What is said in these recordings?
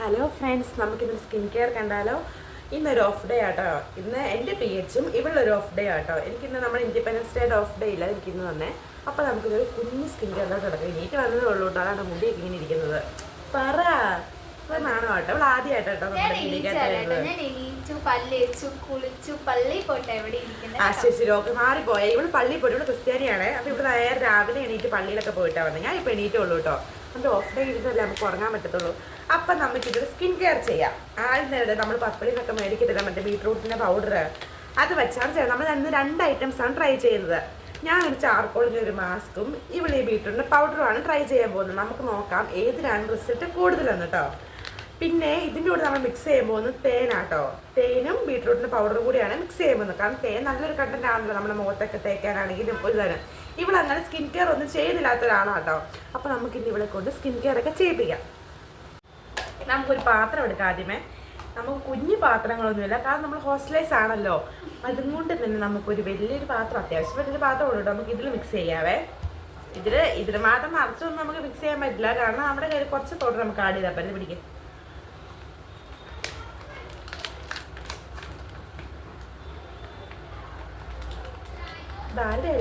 Hello friends നമുക്കിന്ന് skin care കണ്ടാലോ? ഇന്നൊരു ഓഫ് ഡേ ആട്ടോ. ഇന്ന് എന്റെ പി എച്ചും ഇവളൊരു ഓഫ് ഡേ ആട്ടോ. എനിക്കിന്ന് നമ്മുടെ ഇൻഡിപെൻഡൻസ് ഡേയുടെ ഓഫ് ഡേ ഇല്ല. എനിക്കിന്ന് തന്നെ അപ്പോൾ നമുക്കിതൊരു കുഞ്ഞ് സ്കിൻ കെയറിലോട്ട് തുടങ്ങി. എനിക്ക് വന്നതേ ഉള്ളൂ കേട്ടോ. അതാണ് മുടി ഇങ്ങനെ ഇരിക്കുന്നത്. പറ. നാണോ കേട്ടോ അവൾ ആദ്യമായിട്ടോ ആ ശരി ഓക്കെ മാറിപ്പോയ. ഇവൾ പള്ളിയിൽ പോയിട്ട് ഇവിടെ ക്രിസ്ത്യാനിയാണ്. അപ്പോൾ ഇവിടെ നേരെ രാവിലെ എണീറ്റ് പള്ളിയിലൊക്കെ പോയിട്ടാ വന്നത് ഞാൻ ഇപ്പൊ എണീറ്റേ ഉള്ളൂ കേട്ടോ. നമ്മുടെ ഓഫ് ഡേ ഇരുന്നല്ലേ നമുക്ക് ഉറങ്ങാൻ പറ്റത്തുള്ളൂ. അപ്പം നമുക്ക് ഇതൊരു സ്കിൻ കെയർ ചെയ്യാം. ആദ്യം നമ്മൾ പപ്പളി നിന്നൊക്കെ മേടിക്കത്തില്ല മറ്റേ ബീട്രൂട്ടിന്റെ പൗഡർ അത് വെച്ചാണ് ചെയ്യുന്നത്. നമ്മൾ അന്ന് രണ്ട് ഐറ്റംസ് ആണ് ട്രൈ ചെയ്യുന്നത്. ഞാൻ ഒരു ചാർക്കോളിന്റെ ഒരു മാസ്കും ഇവിടെ ഈ ബീട്രൂട്ടിന്റെ പൗഡറുമാണ് ട്രൈ ചെയ്യാൻ പോകുന്നത്. നമുക്ക് നോക്കാം ഏതിനാണ് റിസൾട്ട് കൂടുതലെന്ന് കേട്ടോ പിന്നെ ഇതിന്റെ കൂടെ നമ്മൾ മിക്സ് ചെയ്യാൻ പോകുന്നത് തേനാട്ടോ തേനും ബീട്രൂട്ടിന്റെ പൗഡറും കൂടിയാണ് മിക്സ് ചെയ്യാൻ പോകുന്നത്. കാരണം തേൻ നല്ലൊരു കണ്ടന്റ് ആണല്ലോ നമ്മുടെ മുഖത്തൊക്കെ തേക്കാനാണെങ്കിലും ഒരു തരം. ഇവളങ്ങനെ സ്കിൻ കെയർ ഒന്നും ചെയ്യുന്നില്ലാത്ത ഒരാളാട്ടോ അപ്പോൾ നമുക്ക് ഇന്ന് ഇവളെ കൊണ്ട് സ്കിൻ കെയർ ഒക്കെ ചെയ്യിപ്പിക്കാം. നമുക്കൊരു പാത്രം എടുക്കാം ആദ്യമേ. നമുക്ക് കുഞ്ഞു പാത്രങ്ങളൊന്നുമില്ല. കാരണം നമ്മൾ ഹോസ്റ്റലൈസ് ആണല്ലോ. അതുകൊണ്ട് തന്നെ നമുക്കൊരു വലിയൊരു പാത്രം അത്യാവശ്യം വലിയൊരു പാത്രം ഉള്ളൂ നമുക്ക് ഇതിൽ മിക്സ് ചെയ്യാവേ. ഇതിൽ ഇതിൽ മാത്രം നിറച്ചൊന്നും നമുക്ക് മിക്സ് ചെയ്യാൻ പറ്റില്ല. കാരണം നമ്മുടെ കയ്യിൽ കുറച്ച് പൗഡർ നമുക്ക് ആഡ് ചെയ്താൽ പറ്റില്ല പിടിക്കും.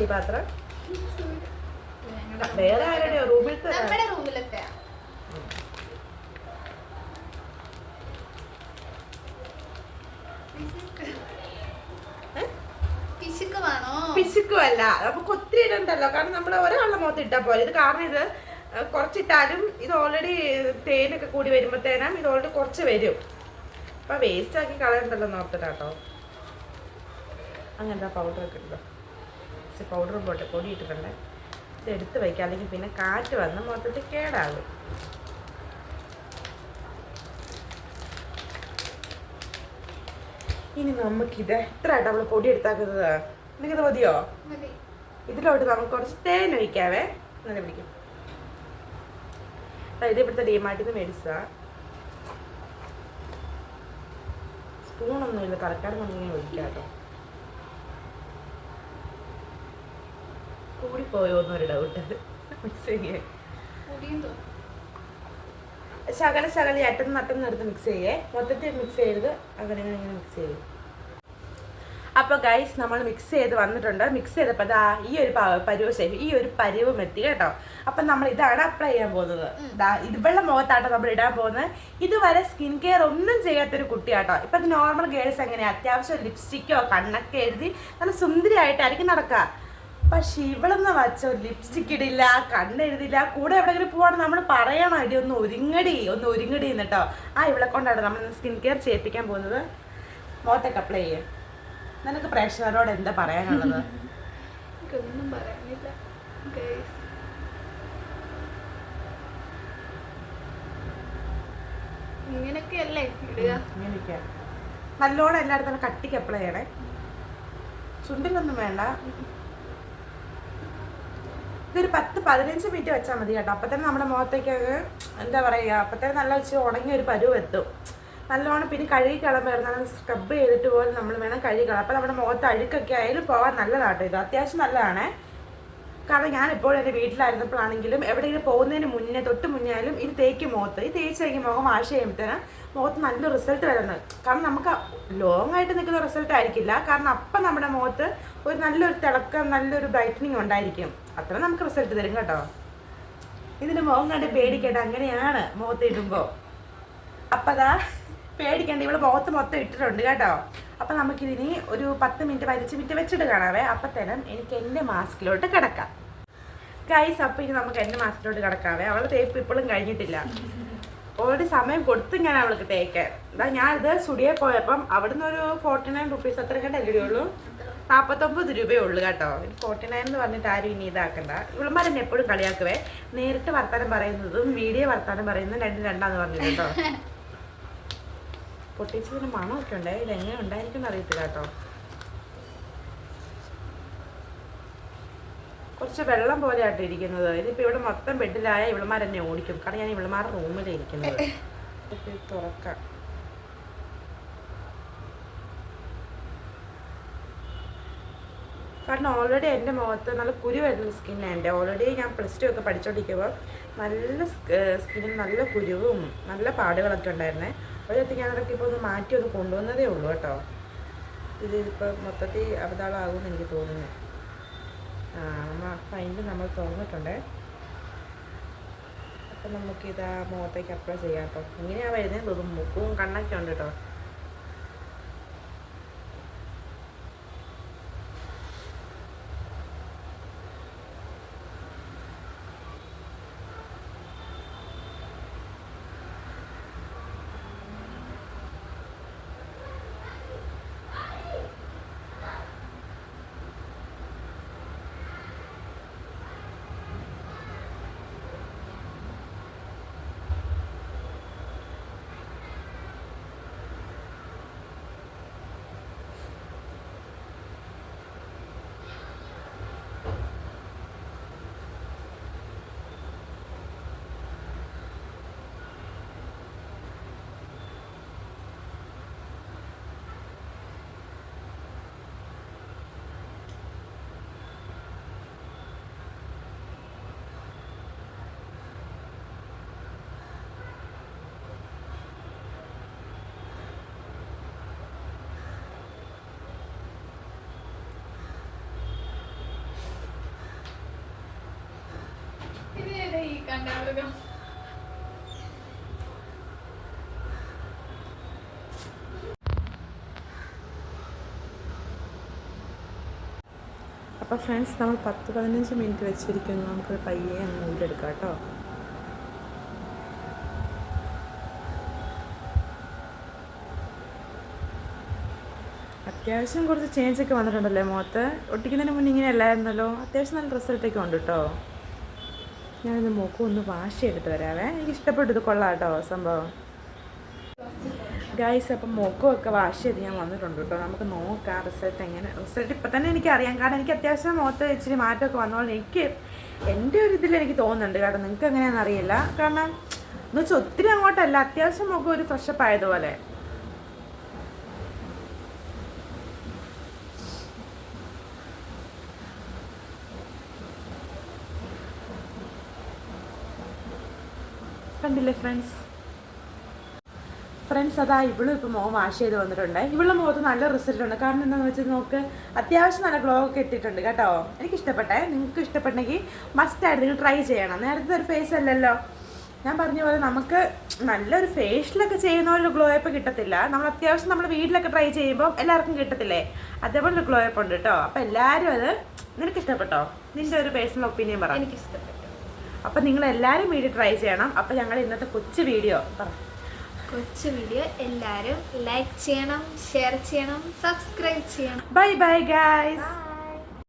ഈ പാത്രം? വേറെ ആരുടെയോ? റൂമിൽ നമ്മുടെ പിശുക്കുമല്ല നമുക്ക് ഒത്തിരി ഇടണ്ടല്ലോ. കാരണം നമ്മൾ ഒരാളുടെ മുഖത്ത് ഇട്ടാൽ പോലെ ഇത് കാരണം ഇത് കുറച്ചിട്ടാലും ഇത് ഓൾറെഡി തേനൊക്കെ കൂടി വരുമ്പോഴത്തേനും ഇത് ഓൾറെഡി കുറച്ച് വരും. അപ്പൊ വേസ്റ്റ് ആക്കി കളയണ്ടല്ലോ നോർത്തിട്ടാട്ടോ അങ്ങനത്തെ പൗഡർ ഒക്കെ ഉണ്ടോ പൗഡർ പോട്ടെ. പൊടി ഇട്ടിട്ടുണ്ടേ ഇത് എടുത്ത് വയ്ക്കാം. അല്ലെങ്കിൽ പിന്നെ കാറ്റ് വന്ന് മൊത്തത്തിൽ കേടാകും. ഇനി നമുക്കിത് എത്ര ആയിട്ട് നമ്മൾ പൊടി എടുത്താക്കുന്നത്? നിനക്കിത് മതിയോ? മതി. ഇതിലോട്ട് നമുക്ക് കുറച്ച് തേൻ ഒഴിക്കാവേ. നല്ല പിടിക്കും ഇത് ഇവിടുത്തെ ഡിമാർട്ടിൽ നിന്ന് മേടിച്ചതാ. സ്പൂണൊന്നുമില്ല തലക്കാട് നമ്മളിങ്ങനെ ഒഴിക്കാം കേട്ടോ. കൂടിപ്പോയോ എന്നൊരു ഡൗട്ട് മിക്സ് ചെയ്യാൻ ശകല ശകല അറ്റം നട്ടം എടുത്ത് മിക്സ് ചെയ്യേ. മൊത്തത്തിൽ മിക്സ് ചെയ്യരുത് അങ്ങനെ അങ്ങനെ ഇങ്ങനെ മിക്സ് ചെയ്യും. അപ്പോൾ ഗൈസ് നമ്മൾ മിക്സ് ചെയ്ത് വന്നിട്ടുണ്ട്. മിക്സ് ചെയ്തപ്പോൾ ദാ ഈ ഒരു പരുവ shape, ഈ ഒരു പരുവം എത്തി കേട്ടോ. അപ്പം നമ്മൾ ഇതാണ് അപ്ലൈ ചെയ്യാൻ പോകുന്നത്. ദാ ഇതുവെള്ള മുഖത്താട്ടോ നമ്മൾ ഇടാൻ പോകുന്നത്. ഇതുവരെ സ്കിൻ കെയർ ഒന്നും ചെയ്യാത്തൊരു കുട്ടിയാട്ടോ. ഇപ്പം നോർമൽ ഗേൾസ് എങ്ങനെയാ? അത്യാവശ്യം ലിപ്സ്റ്റിക്കോ കണ്ണൊക്കെ എഴുതി നല്ല സുന്ദരിയായിട്ടായിരിക്കും നടക്കുക പക്ഷെ ഇവിടെന്ന് വച്ച ഒരു ലിപ്സ്റ്റിക് ഇടില്ല കണ്ണെഴുതില്ല കൂടെ എവിടെങ്കിലും പോവാണെങ്കിൽ നമ്മൾ പറയണം. ഇടി ഒന്ന് ഒരുങ്ങടി ഒന്ന് ഒരുങ്ങടി എന്നിട്ടോ. ആ ഇവളെ കൊണ്ടാണ് നമ്മൾ സ്കിൻ കെയർ ചെയ്യിപ്പിക്കാൻ പോകുന്നത്. മുഖത്തൊക്കെ അപ്ലൈ ചെയ്യും. നിനക്ക് പ്രേക്ഷകരോട് എന്താ പറയാനുള്ളത്? എനിക്കൊന്നും പറയാനില്ല ഗൈസ് ഇങ്ങനെയൊക്കെയല്ലേ ഇടുക? ഇങ്ങനെയൊക്കെ. നല്ലോണം എല്ലായിടത്തും കട്ടിക്ക് അപ്ലൈ ചെയ്യണേ. ചുണ്ടിലൊന്നും വേണ്ട. ഇതൊരു പത്ത് പതിനഞ്ച് മിനിറ്റ് വെച്ചാൽ മതി കേട്ടോ. അപ്പം തന്നെ നമ്മുടെ മുഖത്തേക്ക് എന്താ പറയുക അപ്പം തന്നെ നല്ല വെച്ച് ഉണങ്ങിയ ഒരു പരുവ് എത്തും. നല്ലോണം പിന്നെ കഴുകി കളയുമ്പോൾ നല്ല സ്ക്രബ് ചെയ്തിട്ട് പോലും നമ്മൾ വേണം കഴുകി കളയാം അപ്പം നമ്മുടെ മുഖത്ത് അഴുക്കൊക്കെ ആയാലും പോകാൻ നല്ലതാട്ടോ ഇത്. അത്യാവശ്യം നല്ലതാണേ. കാരണം ഞാൻ എപ്പോഴും എന്റെ വീട്ടിലായിരുന്നപ്പോഴാണെങ്കിലും എവിടെയെങ്കിലും പോകുന്നതിന് മുന്നേ തൊട്ട് മുന്നേ ആയാലും ഇത് തേക്കും മുഖത്ത്. ഈ തേച്ച് കഴിക്കും മുഖം വാഷ് ചെയ്യുമ്പോഴത്തേനും മുഖത്ത് നല്ല റിസൾട്ട് വരുന്നത് കാരണം നമുക്ക് ലോങ് ആയിട്ട് നിൽക്കുന്ന റിസൾട്ട് ആയിരിക്കില്ല. കാരണം അപ്പം നമ്മുടെ മുഖത്ത് ഒരു നല്ലൊരു തിളക്കം നല്ലൊരു ബ്രൈറ്റനിങ് ഉണ്ടായിരിക്കും. അത്ര നമുക്ക് റിസൾട്ട് തരും കേട്ടോ. ഇതിന് മുഖം കണ്ട് പേടിക്കേണ്ട അങ്ങനെയാണ് മുഖത്ത് ഇടുമ്പോൾ അപ്പം അതാ പേടിക്കണ്ട ഇവിടെ മുഖത്ത് മൊത്തം ഇട്ടിട്ടുണ്ട് കേട്ടോ. അപ്പം നമുക്കിതിനി ഒരു പത്ത് മിനിറ്റ് പതിനഞ്ച് വിറ്റ് വെച്ചിട്ട് കാണാവേ. അപ്പത്തേനും എനിക്ക് എന്റെ മാസ്കിലോട്ട് കിടക്കാം. ഗൈസ് അപ്പം ഇനി നമുക്ക് എന്റെ മാസ്കിലോട്ട് കിടക്കാവേ. അവളെ തേപ്പ് ഇപ്പോഴും കഴിഞ്ഞിട്ടില്ല. ഓൾറെഡി സമയം കൊടുത്തു ഞാൻ അവൾക്ക് തേക്കാൻ. എന്താ ഞാനിത് സ്റ്റുഡിയോ പോയപ്പം അവിടുന്ന് ഒരു ഫോർട്ടി നയൻ റുപ്പീസ് അത്ര കണ്ടല്ലേ ഉള്ളൂ? നാൽപ്പത്തൊമ്പത് രൂപയേ ഉള്ളൂ കേട്ടോ. ഫോർട്ടി നയൻ എന്ന് പറഞ്ഞിട്ട് ആരും ഇനി ഇതാക്കണ്ട. ഇവളുമാർ എന്നെ എപ്പോഴും കളിയാക്കുവേ. നേരിട്ട് വർത്താനം പറയുന്നതും വീഡിയോ വർത്താനം പറയുന്നതും രണ്ടും രണ്ടാന്ന് പറഞ്ഞു കേട്ടോ. പൊട്ടിച്ചതിന് മണമൊക്കെ ഉണ്ടായി ഇതെങ്ങനെ ഉണ്ടായിരിക്കും അറിയത്തില്ല കേട്ടോ. കുറച്ച് വെള്ളം പോലെ ആയിട്ട് ഇരിക്കുന്നത്. ഇതിപ്പോ ഇവിടെ മൊത്തം ബെഡിലായ ഇവിളമാർ എന്നെ ഓടിക്കും. കാരണം ഞാൻ ഇവിളമാരുടെ റൂമിലാണ് ഇരിക്കുന്നത്. തുറക്കാം. കാരണം ഓൾറെഡി എന്റെ മുഖത്ത് നല്ല കുരു വരുന്ന സ്കിന്നാണ് എന്റെ. ഓൾറെഡി ഞാൻ പ്ലസ് ടു ഒക്കെ പഠിച്ചുകൊണ്ടിരിക്കുമ്പോൾ നല്ല സ്കിന്നിൽ നല്ല കുരുവും നല്ല പാടുകളൊക്കെ ഉണ്ടായിരുന്നേ. ഞാൻ അതൊക്കെ ഇപ്പോൾ ഒന്ന് മാറ്റി ഒന്ന് കൊണ്ടുവന്നതേ ഉള്ളൂ കേട്ടോ. ഇത് ഇപ്പോൾ മൊത്തത്തിൽ അബദ്ധാളാകുമെന്ന് എനിക്ക് തോന്നുന്നു. ആ ഫൈനൽ നമ്മൾ തുറന്നിട്ടുണ്ട്. അപ്പം നമുക്കിതാ മുഖത്തേക്ക് അപ്ലൈ ചെയ്യാം. കേട്ടോ ഇങ്ങനെയാണ് വരുന്നത്. മുക്കും കണ്ണൊക്കെ ഉണ്ട് കേട്ടോ ഇതേതാ ഈ കണ്ടാമൃഗം അപ്പോൾ ഫ്രണ്ട്സ് നമ്മൾ പത്ത് പതിനഞ്ച് മിനിറ്റ് വെച്ചിരിക്കുന്നു. നമുക്ക് പയ്യെ അങ്ങ് ഊരെടുക്കാം കേട്ടോ. അത്യാവശ്യം കുറച്ച് ചേഞ്ച് ഒക്കെ വന്നിട്ടുണ്ടല്ലേ മുഖത്ത് ഒട്ടിക്കുന്നതിന് മുന്നേ ഇങ്ങനെ അല്ലായിരുന്നല്ലോ? അത്യാവശ്യം നല്ല റിസൾട്ടൊക്കെ ഉണ്ട് കേട്ടോ. ഞാനിത് മുഖം ഒന്ന് വാഷ് ചെയ്തിട്ട് വരാവേ. എനിക്ക് ഇഷ്ടപ്പെട്ടു ഇത് കൊള്ളാം കേട്ടോ സംഭവം. ഗൈസ് അപ്പം മുഖമൊക്കെ വാഷ് ചെയ്ത് ഞാൻ വന്നിട്ടുണ്ട് കേട്ടോ നമുക്ക് നോക്കാം റിസൾട്ട് എങ്ങനെ റിസൾട്ട് ഇപ്പം തന്നെ എനിക്കറിയാം. കാരണം എനിക്ക് അത്യാവശ്യം മുഖത്ത് ഇച്ചിരി മാറ്റമൊക്കെ വന്നതുകൊണ്ട് എനിക്ക് എന്റെ ഒരു ഇതിൽ എനിക്ക് തോന്നുന്നുണ്ട് കാരണം നിങ്ങൾക്ക് എങ്ങനെയാണെന്ന് അറിയില്ല. കാരണം എന്ന് വെച്ചാൽ ഒത്തിരി അങ്ങോട്ടല്ല. അത്യാവശ്യം മുഖം ഒരു ഫ്രഷപ്പ് ആയതുപോലെ. കണ്ടില്ലേ ഫ്രണ്ട്സ് ഫ്രണ്ട്സ് അതാ ഇവളും ഇപ്പോൾ മുഖം വാഷ് ചെയ്ത് വന്നിട്ടുണ്ട്. ഇവളുടെ മുഖത്ത് നല്ല റിസൾട്ട് ഉണ്ട്. കാരണം എന്താണെന്ന് വെച്ചാൽ നോക്ക് അത്യാവശ്യം നല്ല ഗ്ലോ ഒക്കെ ഇട്ടിട്ടുണ്ട് കേട്ടോ. എനിക്ക് ഇഷ്ടപ്പെട്ടേ നിങ്ങൾക്ക് ഇഷ്ടപ്പെട്ടെങ്കിൽ മസ്റ്റായിട്ട് നിങ്ങൾ ട്രൈ ചെയ്യണം. നേരത്തെ ഒരു ഫേസ് അല്ലല്ലോ. ഞാൻ പറഞ്ഞ പോലെ നമുക്ക് നല്ലൊരു ഫേഷ്യലൊക്കെ ചെയ്യുന്ന ഒരു ഗ്ലോ അപ്പ് കിട്ടത്തില്ല. നമ്മൾ അത്യാവശ്യം നമ്മൾ വീട്ടിലൊക്കെ ട്രൈ ചെയ്യുമ്പോൾ എല്ലാവർക്കും കിട്ടത്തില്ലേ? അതേപോലെ ഒരു ഗ്ലോ അപ്പ് ഉണ്ട് കേട്ടോ. അപ്പോൾ എല്ലാവരും അത് നിനക്ക് ഇഷ്ടപ്പെട്ടോ നിന്റെ ഒരു പേഴ്സണൽ ഒപ്പീനിയൻ പറയാം എനിക്ക് ഇഷ്ടപ്പെട്ടു അപ്പം നിങ്ങൾ എല്ലാവരും വീഡിയോ ട്രൈ ചെയ്യണം. അപ്പം ഞങ്ങൾ ഇന്നത്തെ കൊച്ചു വീഡിയോ കൊച്ചു വീഡിയോ എല്ലാവരും ലൈക്ക് ചെയ്യണം ഷെയർ ചെയ്യണം സബ്സ്ക്രൈബ് ചെയ്യണം. Bye bye guys Bye.